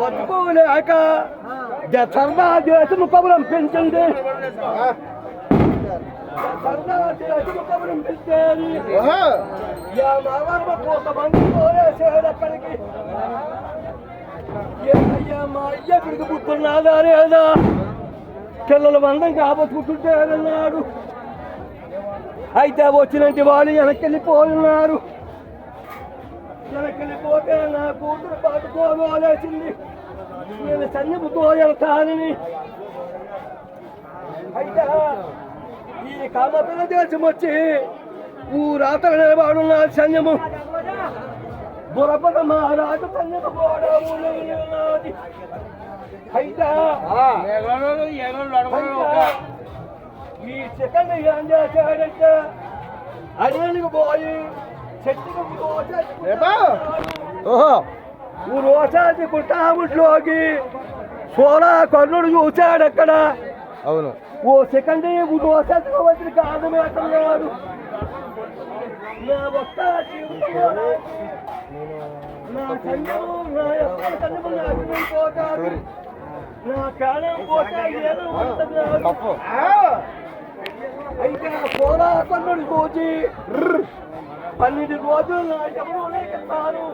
బతుకోలేక సరదా దేశము కబురం పెంచండి. ఏమయ్యా మా అయ్య ఇక్కడికి పుట్టున్నాదా లేదా? పిల్లల మందం కాబట్టుకుంటుంటే అన్నాడు అయితే వచ్చినట్టు వాళ్ళు వెనక్కెళ్ళిపోతున్నారు వెనక్కెళ్ళిపోతే నా కూతురు పట్టుకోవాలేసింది నేను సన్నిపుతో వెళ్తానని అయితే ఈ కామపిల్ల దేశం వచ్చి ఊరాతల నిలబడున్న సైన్యము బురపద మహారాజు సైన్యము కూడా ఊళ్ళో ఉన్నది. అయితే ఈ సెకండ్ ఏం చేశాడంటే అడవికి పోయి ఓహో. రోజాది గుట్టాముట్లోకి సోలా కర్ణుడు చూశాడు అక్కడ. అవును. ఓ సెకండ్ రోజాది కాదు మేతున్నాడు నా జీవితంలో నా యొక్క సంగము నా అభిమానం పోతాడు నా ప్రాణం పోతే ఏదో ఉంటున్నాడు తప్పు. అయితే సోలా కర్ణుడు చూసి పన్నెండు రోజులు నా లేకపోతాను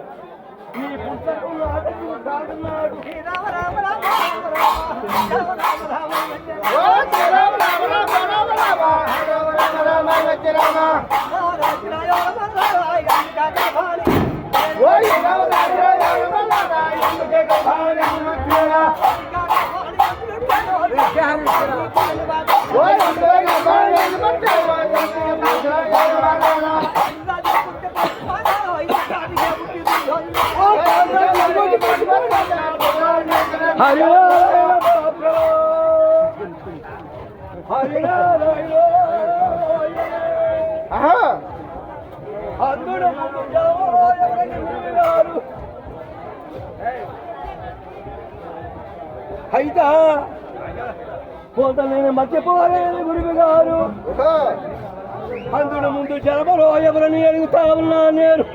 ఈ పుస్తకం నాటకు ఓ హరి హరి అందుడు అయితే కొంత నేను మర్చిపోలేదు గురువు గారు అందుడు ముందు జనమలో ఎవరని అడుగుతా ఉన్నా నేను